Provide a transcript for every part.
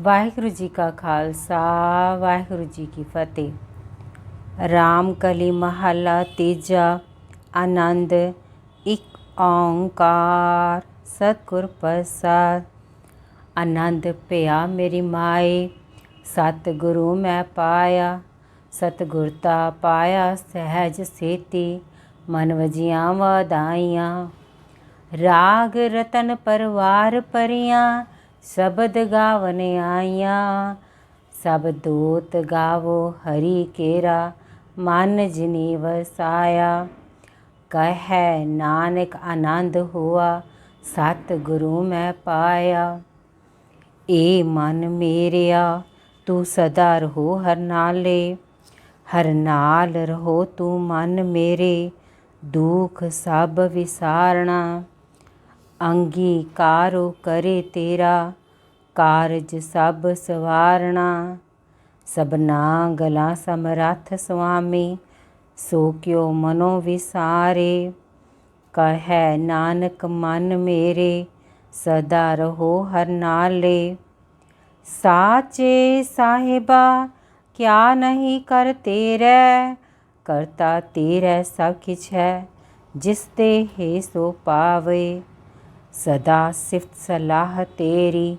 ਵਾਹਿਗੁਰੂ ਜੀ ਕਾ ਖਾਲਸਾ, ਵਾਹਿਗੁਰੂ ਜੀ ਕੀ ਫਤਿਹ। ਰਾਮ ਕਲੀ ਮਹੱਲਾ ਤੀਜਾ, ਆਨੰਦ, ਇੱਕ ਓੰਕਾਰ, ਸਤਿਗੁਰ ਪ੍ਰਸਾਦ। ਆਨੰਦ ਪਿਆ ਮੇਰੀ ਮਾਏ, ਸਤਿਗੁਰੂ ਮੈਂ ਪਾਇਆ। ਸਤਿਗੁਰ ਤਾ ਪਾਇਆ ਸਹਿਜ ਸੇਤੀ, ਮਨ ਵਜੀਆਂ ਵਧਾਈਆਂ। ਰਾਗ ਰਤਨ ਪਰਵਾਰ ਪਰੀਆਂ ਸ਼ਬਦ ਗਾਵਨ ਆਈਆਂ। ਸਭ ਦੂਤ ਗਾਵੋ ਹਰੀ ਕੇਰਾ, ਮਨ ਜਿਨੀ ਵਸਾਇਆ ਕਹੈ ਨਾਨਕ ਆਨੰਦ ਹੋਆ ਸਤ ਮੈਂ ਪਾਇਆ। ਏ ਮਨ ਮੇਰਿਆ, ਤੂੰ ਸਦਾ ਰਹੋ ਹਰ ਨਾਲੇ। ਹਰ ਨਾਲ ਰਹੋ ਤੂੰ ਮਨ ਮੇਰੇ, ਦੁਖ ਸਭ ਵਿਸਾਰਣਾ। ਅੰਗੀਕਾਰੋ ਕਰੇ ਤੇਰਾ। ਕਾਰਜ ਸਭ ਸਵਾਰਣਾ, ਸਭਨਾ ਗਲਾ ਸਮਰੱਥ ਸੁਆਮੀ, ਸੋ ਕਿਉ ਮਨੋ ਵਿਸਾਰੇ, ਕਹੈ ਨਾਨਕ ਮਨ ਮੇਰੇ, ਸਦਾ ਰਹੋ ਹਰ ਨਾਲੇ। ਸਾਚੇ ਸਾਹਿਬਾ, ਕਿਆ ਨਹੀਂ ਕਰ ਤੇਰੇ, ਕਰਤਾ ਤੇਰੇ ਸਭ ਕਿਛ ਹੈ, ਜਿਸ ਤੇ ਹੈ ਸੋ ਪਾਵੇ। ਸਦਾ ਸਿਫਤ ਸਲਾਹ ਤੇਰੀ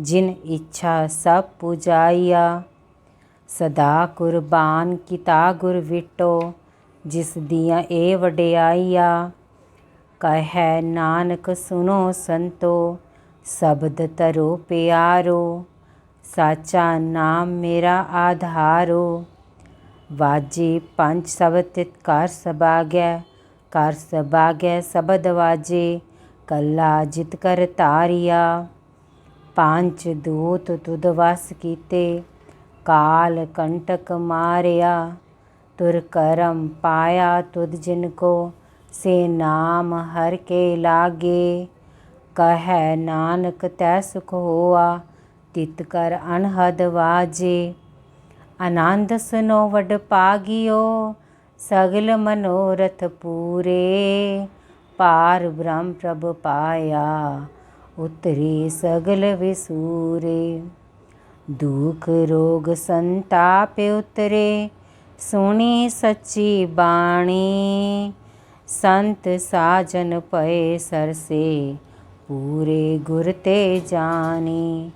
ਜਿਨ ਇੱਛਾ ਸਭ ਪੁਜਾਈਆ, ਸਦਾ ਕੁਰਬਾਨ ਕੀਤਾ ਗੁਰ ਵਿਟੋ, ਜਿਸ ਦੀਆਂ ਇਹ ਵਡਿਆਈਆ। ਕਹੈ ਨਾਨਕ ਸੁਨੋ ਸੰਤੋ, ਸ਼ਬਦ ਤਰੋ ਪਿਆਰੋ, ਸਾਚਾ ਨਾਮ ਮੇਰਾ ਆਧਾਰੋ। ਵਾਜੇ ਪੰਜ ਸ਼ਬਦ ਤਿਤ ਕਰ ਸਬਾਗੈ ਕਰ ਸਬਾਗੈ ਸ਼ਬਦ ਵਾਜੇ, ਕੱਲਾ ਜਿਤ ਕਰ ਤਾਰਿਆ। ਪੰਜ ਦੂਤ ਤੁਧ ਵਸ ਕੀਤੇ, ਕਾਲ ਕੰਟਕ ਮਾਰਿਆ। ਤੁਰ ਕਰਮ ਪਾਇਆ ਤੁਧ ਜਿਨ ਕੋ, ਸੇ ਨਾਮ ਹਰ ਕੇ ਲਾਗੇ। ਕਹੈ ਨਾਨਕ ਤੈ ਸੁਖ ਹੋਆ, ਤਿਤ ਕਰ ਅਨਹਦ ਵਾਜੇ। ਆਨੰਦ ਸੁਨੋ ਵਡ ਪਾਗਿਓ, ਸਗਲ ਮਨੋਰਥ ਪੂਰੇ। ਪਾਰ ਬ੍ਰਹਮ ਪ੍ਰਭ ਪਾਇਆ ਉਤਰੀ ਸਗਲ ਵਿਸੂਰੇ। ਦੁਖ ਰੋਗ ਸੰਤਾਪ ਉਤਰੇ, ਸੁਣੀ ਸੱਚੀ ਬਾਣੀ। ਸੰਤ ਸਾਜਨ ਪਏ ਸਰਸੇ, ਪੂਰੇ ਗੁਰ ਤੇ ਜਾਣੀ।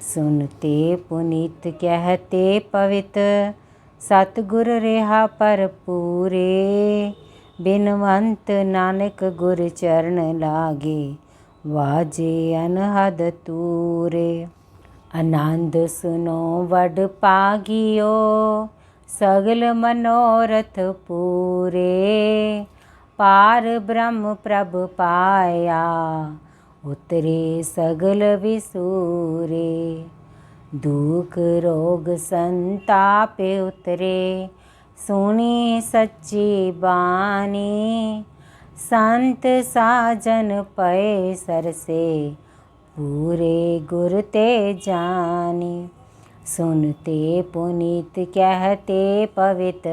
ਸੁਨਤੇ ਪੁਨੀਤ ਕਹਤੇ ਪਵਿੱਤ, ਸਤਗੁਰ ਰਹਾ ਪਰ ਪੂਰੇ ਬਿਨਵੰਤ ਨਾਨਕ ਗੁਰ ਚਰਨ ਲਾਗੇ वाजे अनहद तूरे आनन्द सुनो वड पागियो सगल मनोरथ पूरे। पार ब्रह्म प्रभ पाया उतरे सगल विसूरे। दुख रोग संताप उतरे सुनी सच्ची बानी ਸੰਤ ਸਾਜਨ ਪਏ ਸਰਸੇ, ਪੂਰੇ ਗੁਰ ਤੇ ਜਾਣੀ ਸੁਨਤੇ ਪੁਨੀਤ ਕਹਤੇ ਪਵਿਤ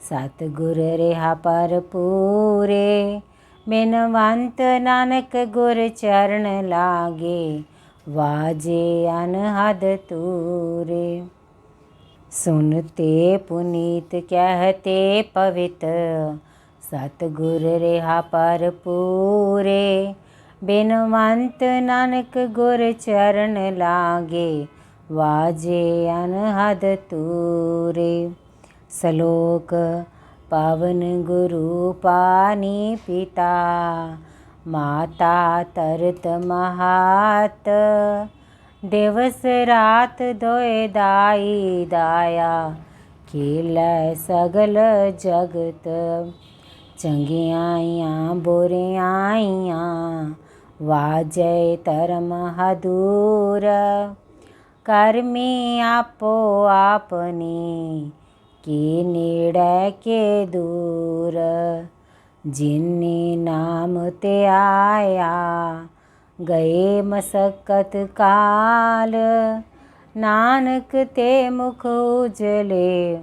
ਸਤ ਗੁਰ ਰਹਾ ਪਰ ਪੂਰੇ ਬਿਨਵੰਤ ਨਾਨਕ ਗੁਰ ਚਰਨ ਲਾਗੇ, ਵਾਜੇ ਅਨਹਦ ਤੂਰੇ। ਸੁਨਤੇ ਪੁਨੀਤ ਕਹਤੇ ਪਵਿਤ ਸਤ ਰਿਹਾ ਪਰ ਪੂਰੇ ਬਿਨਵੰਤ ਨਾਨਕ ਗੁਰ ਚਰਨ ਲਾਗੇ, ਵਾਜੇ ਅਨਹਦ ਤੂਰੇ। ਸ਼ਲੋਕ, ਪਵਨ ਗੁਰੂ ਪਾਣੀ ਪਿਤਾ, ਮਾਤਾ ਤਰਤ ਮਹਾਤ, ਦਿਵਸ ਰਾਤ ਦੋਏ ਦਾਈ ਦਾਇਆ, ਖੇਲੇ ਸਗਲ ਜਗਤ। ਚੰਗਿਆਈਆਂ ਬੁਰਿਆਈਆਂ ਵਾਜੈ ਧਰਮ ਹਦੂਰ, ਕਰਮੀ ਆਪੋ ਆਪਨੀ ਕੀ ਨੇੜੇ ਕੇ ਦੂਰ, ਜਿਨੀ ਨਾਮ ਤੇ ਆਇਆ। ਗਏ ਮਸਕਤ ਕਾਲ, ਨਾਨਕ ਤੇ ਮੁਖ ਉਜਲੇ।